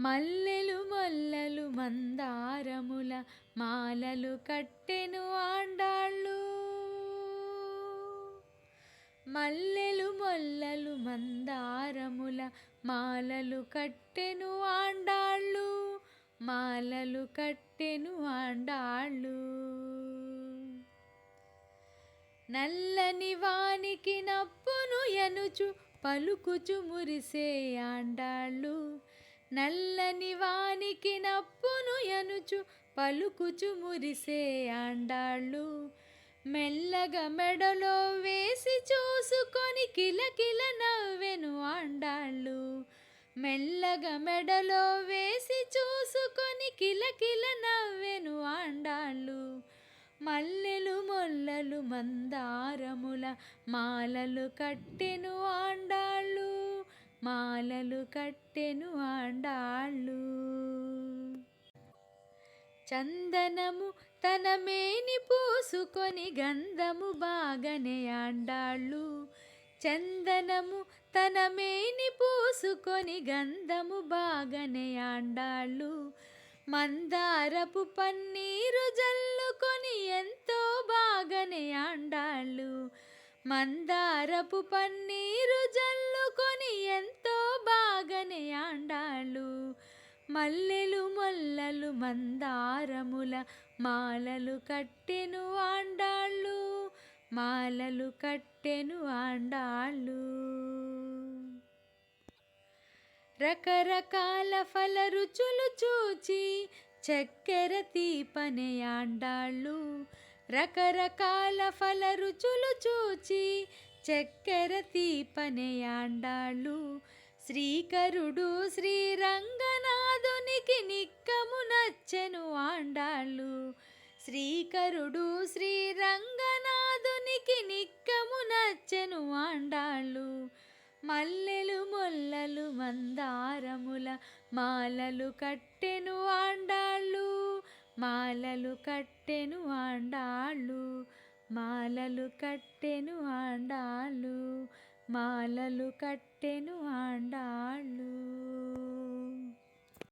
మల్లెలు మొల్లలు మందారముల మాలలు కట్టెను ఆండాళ్ళు. మల్లెలు మొల్లలు మందారముల మాలలు కట్టెను ఆండాళ్ళు. మాలలు కట్టెను ఆండాళ్ళు. నల్లని వానికి నప్పును ఎనుచు పలుకుచు మురిసే ఆండాళ్ళు. నల్లని వానికి నప్పును ఎనుచు పలుకుచు మురిసే ఆండాళ్ళు. మెల్లగా మెడలో వేసి చూసుకొని కిలకిల నవ్వెను ఆండాళ్ళు. మెల్లగా మెడలో వేసి చూసుకొని కిలకిల నవ్వెను ఆండాళ్ళు. మల్లెలు మొల్లలు మందారముల మాలలు కట్టెను ఆండాళ్ళు. మాలలు కట్టెను ఆండాళ్ళు. చందనము తన మేని పూసుకొని గంధము బాగనే ఆండాళ్ళు. చందనము తన మేని పూసుకొని గంధము బాగనే ఆండాళ్ళు. మందారపు పన్నీరు జల మందారపు పన్నీరు జల్లుకొని ఎంతో బాగానే ఆండాళ్ళు. మల్లెలు మొల్లలు మందారముల మాలలు కట్టెను ఆండాళ్ళు మాలలు కట్టెను ఆండాళ్ళు. రకరకాల ఫల రుచులు చూచి చక్కెర తీపనే ఆండాళ్ళు. రకరకాల ఫల రుచులు చూచి చక్కెర తీపనయాండాళ్ళు శ్రీకరుడు శ్రీరంగనాథునికి నిక్కము నచ్చెను ఆండాళ్ళు. శ్రీకరుడు శ్రీరంగనాథునికి నిక్కము నచ్చెను ఆండాళ్ళు. మల్లెలు మొల్లలు మందారముల మాలలు కట్టెను ఆండాళ్ళు. మాలలు కట్టెను ఆండాళ్ళు మాలలు కట్టెను ఆండాళ్ళు మాలలు కట్టెను ఆండాళ్ళు.